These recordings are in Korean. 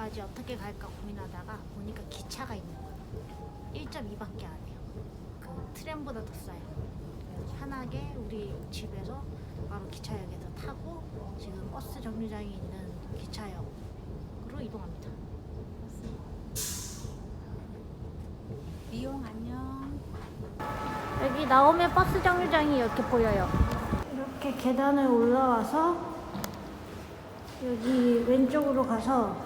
어떡하지 어떻게 갈까 고민하다가 보니까 기차가 있는 거예요. 1.2밖에 안 해요. 그 트램보다 더 싸요. 편하게 우리 집에서 바로 기차역에서 타고 지금 버스 정류장이 있는 기차역으로 이동합니다. 미용 안녕. 여기 나오면 버스 정류장이 이렇게 보여요. 이렇게 계단을 올라와서 여기 왼쪽으로 가서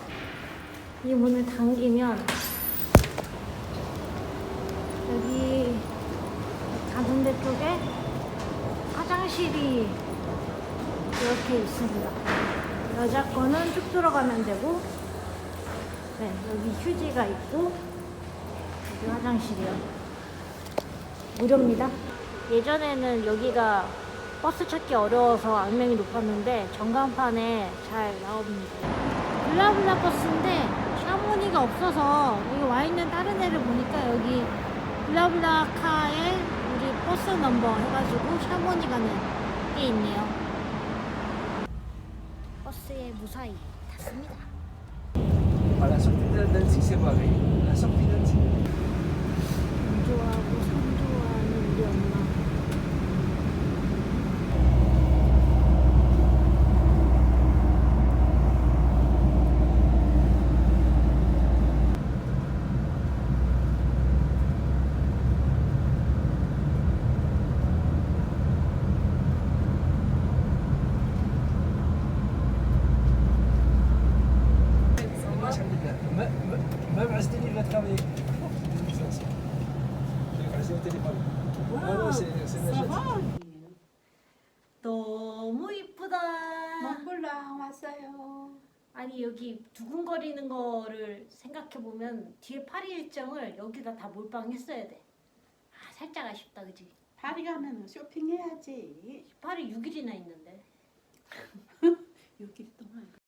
이 문을 당기면 여기 가운데 쪽에 화장실이 이렇게 있습니다. 여자 거는 쭉 들어가면 되고, 네, 여기 휴지가 있고, 여기 화장실이요. 무료입니다. 예전에는 여기가 버스 찾기 어려워서 악명이 높았는데 전광판에 잘 나옵니다. 블라블라 버스인데 샤모니가 없어서 여기 와 있는 다른 애를 보니까 여기 블라블라 카에 우리 버스 넘버 해가지고 샤모니 가는 게 있네요. 버스에 무사히 탔습니다. Asdin, il va travailler. Passer au téléphone. C'est c'est Najat. 너무 이쁘다. 몽골랑 왔어요. 아니 여기 두근거리는 거를 생각해 보면 뒤에 파리 일정을 여기다 다 몰빵했어야 돼. 아 살짝 아쉽다 그지? 파리 가면 쇼핑해야지. 파리 6일이나 있는데. 6일 동안.